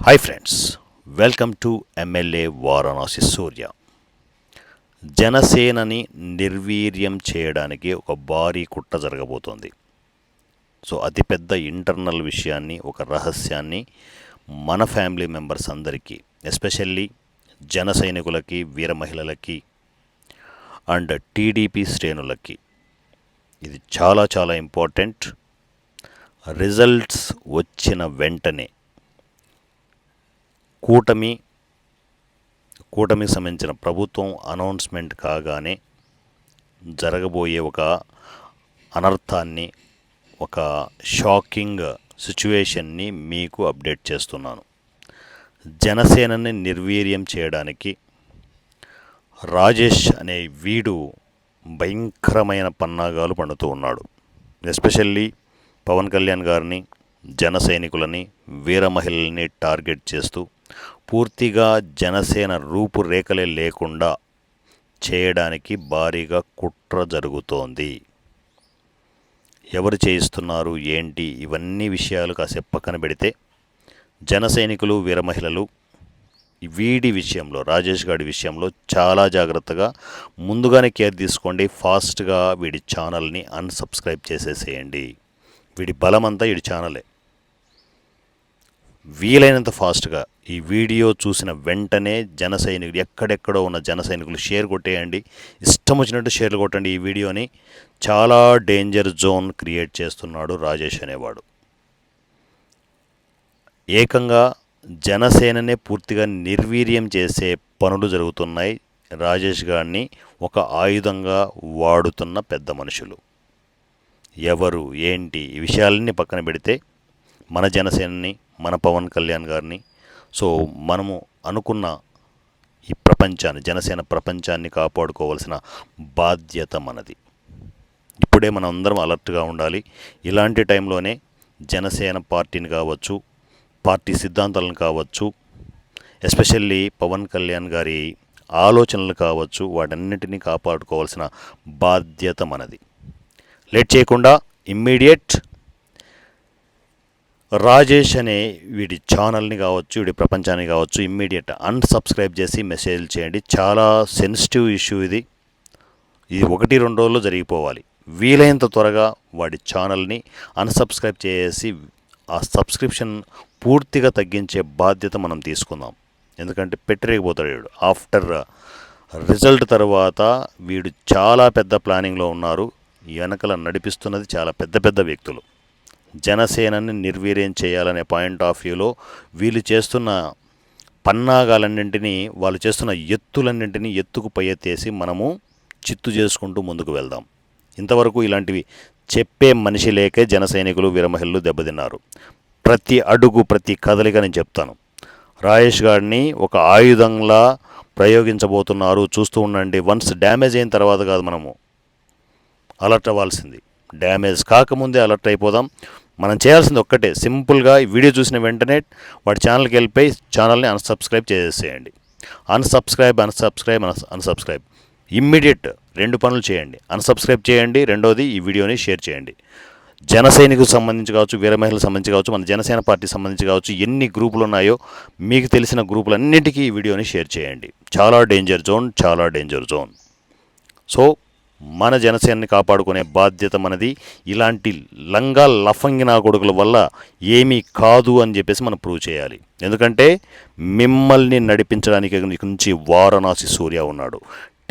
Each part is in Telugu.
Hi friends welcome to MLA Varanasi Surya జనసేనని నిర్వీర్యం చేయడానికి ఒక భారీ కుట్ర జరగబోతోంది. సో అతిపెద్ద ఇంటర్నల్ విషయాన్ని ఒక రహస్యాన్ని మన ఫ్యామిలీ మెంబర్స్ అందరికీ ఎస్పెషల్లీ జన సైనికులకి వీర మహిళలకి అండ్ టీడీపీ శ్రేణులకి ఇది చాలా చాలా ఇంపార్టెంట్ రిజల్ట్స్ వచ్చిన వెంటనే కూటమి కూటమికి సంబంధించిన ప్రభుత్వం అనౌన్స్మెంట్ కాగానే జరగబోయే ఒక అనర్థాన్ని ఒక షాకింగ్ సిచ్యువేషన్ని మీకు అప్డేట్ చేస్తున్నాను. జనసేనని నిర్వీర్యం చేయడానికి రాజేష్ అనే వీడు భయంకరమైన పన్నాగాలు పండుతూ ఉన్నాడు. ఎస్పెషల్లీ పవన్ కళ్యాణ్ గారిని జన సైనికులని వీర మహిళల్ని టార్గెట్ చేస్తూ పూర్తిగా జనసేన రూపురేఖలే లేకుండా చేయడానికి భారీగా కుట్ర జరుగుతోంది. ఎవరు చేయిస్తున్నారు ఏంటి ఇవన్నీ విషయాలు కాసేపు పక్కన పెడితే జన సైనికులు వీడి విషయంలో రాజేష్ గారి విషయంలో చాలా జాగ్రత్తగా ముందుగానే కేర్ తీసుకోండి ఫాస్ట్గా వీడి ఛానల్ని అన్సబ్స్క్రైబ్ చేసేసేయండి. వీడి బలమంతా వీడి ఛానలే. వీలైనంత ఫాస్ట్గా ఈ వీడియో చూసిన వెంటనే జన సైనికులు ఎక్కడెక్కడో ఉన్న జన సైనికులు షేర్ కొట్టేయండి. ఇష్టం వచ్చినట్టు షేర్లు కొట్టండి ఈ వీడియోని. చాలా డేంజర్ జోన్ క్రియేట్ చేస్తున్నాడు రాజేష్ అనేవాడు. ఏకంగా జనసేననే పూర్తిగా నిర్వీర్యం చేసే పనులు జరుగుతున్నాయి. రాజేష్ గారిని ఒక ఆయుధంగా వాడుతున్న పెద్ద మనుషులు. ఎవరు ఏంటి ఈ విషయాలన్నీ పక్కన పెడితే మన జనసేనని మన పవన్ కళ్యాణ్ గారిని. సో మనము అనుకున్న ఈ ప్రపంచాన్ని జనసేన ప్రపంచాన్ని కాపాడుకోవాల్సిన బాధ్యత మనది. ఇప్పుడే మనం అందరం అలర్ట్గా ఉండాలి. ఇలాంటి టైంలోనే జనసేన పార్టీని కావచ్చు పార్టీ సిద్ధాంతాలను కావచ్చు ఎస్పెషల్లీ పవన్ కళ్యాణ్ గారి ఆలోచనలు కావచ్చు వాటన్నిటిని కాపాడుకోవాల్సిన బాధ్యత మనది. లేట్ చేయకుండా ఇమ్మీడియట్ రాజేష్ అనే వీడి ఛానల్ని కావచ్చు వీడి ప్రపంచాన్ని కావచ్చు ఇమ్మీడియట్ అన్సబ్స్క్రైబ్ చేసి మెసేజ్లు చేయండి. చాలా సెన్సిటివ్ ఇష్యూ ఇది. ఇది ఒకటి రెండు రోజుల్లో జరిగిపోవాలి. వీలైనంత త్వరగా వాడి ఛానల్ని అన్సబ్స్క్రైబ్ చేసి ఆ సబ్స్క్రిప్షన్ పూర్తిగా తగ్గించే బాధ్యత మనం తీసుకుందాం. ఎందుకంటే పెట్టరేకపోతాడు వీడు. ఆఫ్టర్ రిజల్ట్ తర్వాత వీడు చాలా పెద్ద ప్లానింగ్లో ఉన్నారు. వెనకల నడిపిస్తున్నది చాలా పెద్ద పెద్ద వ్యక్తులు. జనసేనని నిర్వీర్యం చేయాలనే పాయింట్ ఆఫ్ వ్యూలో వీళ్ళు చేస్తున్న పన్నాగాలన్నింటినీ వాళ్ళు చేస్తున్న ఎత్తులన్నింటినీ ఎత్తుకు పై ఎత్తేసి మనము చిత్తు చేసుకుంటూ ముందుకు వెళ్దాం. ఇంతవరకు ఇలాంటివి చెప్పే మనిషి లేకే జన సైనికులు వీరమహిళలు దెబ్బతిన్నారు. ప్రతి అడుగు ప్రతి కదలిక నేను చెప్తాను. రాజేష్ గారిని ఒక ఆయుధంలా ప్రయోగించబోతున్నారు. చూస్తూ ఉండండి. వన్స్ డ్యామేజ్ అయిన తర్వాత కాదు మనము. అలర్ట్ అవ్వాల్సింది. డ్యామేజ్ కాకముందే అలర్ట్ అయిపోదాం. మనం చేయాల్సింది ఒక్కటే సింపుల్గా ఈ వీడియో చూసిన వెంటనే వాడి ఛానల్కి వెళ్ళిపోయి ఛానల్ని అన్సబ్స్క్రైబ్ చేసేయండి అన్సబ్స్క్రైబ్ అన్సబ్స్క్రైబ్ అన్సబ్స్క్రైబ్ ఇమ్మీడియట్ రెండు పనులు చేయండి. అన్సబ్స్క్రైబ్ చేయండి రెండోది ఈ వీడియోని షేర్ చేయండి. జనసేనకు సంబంధించి కావచ్చు వీర మహిళలకు సంబంధించి కావచ్చు మన జనసేన పార్టీ సంబంధించి కావచ్చు ఎన్ని గ్రూపులు ఉన్నాయో మీకు తెలిసిన గ్రూపులన్నింటికీ ఈ వీడియోని షేర్ చేయండి. చాలా డేంజర్ జోన్ చాలా డేంజర్ జోన్ సో మన జనసేనని కాపాడుకునే బాధ్యత మనది. ఇలాంటి లంగా లఫంగిన కొడుకుల వల్ల ఏమీ కాదు అని చెప్పేసి మనం ప్రూవ్ చేయాలి. ఎందుకంటే మిమ్మల్ని నడిపించడానికి నుంచి వారణాసి సూర్య ఉన్నాడు.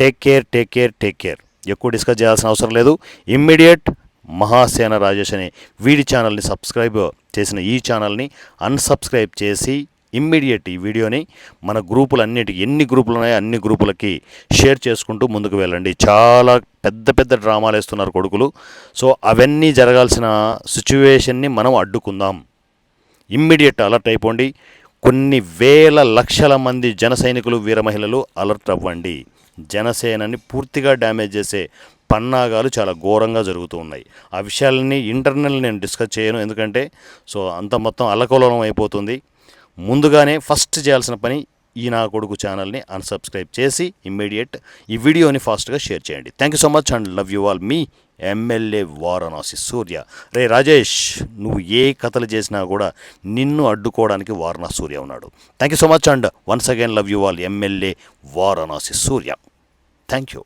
Take care take care take care. ఎక్కువ డిస్కస్ చేయాల్సిన అవసరం లేదు. ఇమ్మీడియట్ మహాసేన రాజేష్ అనే వీడి ఛానల్ని సబ్స్క్రైబ్ చేసిన ఈ ఛానల్ని అన్సబ్స్క్రైబ్ చేసి ఇమ్మీడియట్ ఈ వీడియోని మన గ్రూపులన్నిటికి ఎన్ని గ్రూపులు ఉన్నాయో అన్ని గ్రూపులకి షేర్ చేసుకుంటూ ముందుకు వెళ్ళండి. చాలా పెద్ద పెద్ద డ్రామాలు వేస్తున్నారు కొడుకులు. సో అవన్నీ జరగాల్సిన సిచ్యువేషన్ని మనం అడ్డుకుందాం. ఇమ్మీడియట్ అలర్ట్ అయిపోండి. కొన్ని వేల లక్షల మంది జన సైనికులు వీర మహిళలు అలర్ట్ అవ్వండి. జనసేనని పూర్తిగా డ్యామేజ్ చేసే పన్నాగాలు చాలా ఘోరంగా జరుగుతూ ఉన్నాయి. ఆ విషయాలన్నీ ఇంటర్నల్ నేను డిస్కస్ చేయను. ఎందుకంటే సో అంత మొత్తం అల్లకలోలం అయిపోతుంది. ముందుగానే ఫస్ట్ చేయాల్సిన పని ఈ నా కొడుకు ఛానల్ని అన్సబ్స్క్రైబ్ చేసి ఇమ్మీడియట్ ఈ వీడియోని ఫాస్ట్గా షేర్ చేయండి. Thank you so much and love you all me MLA Varanasi Surya. రే రాజేష్ నువ్వు ఏ కథలు చేసినా కూడా నిన్ను అడ్డుకోవడానికి వారణాసి సూర్య ఉన్నాడు. Thank you so much and once again love you all MLA Varanasi Surya. Thank you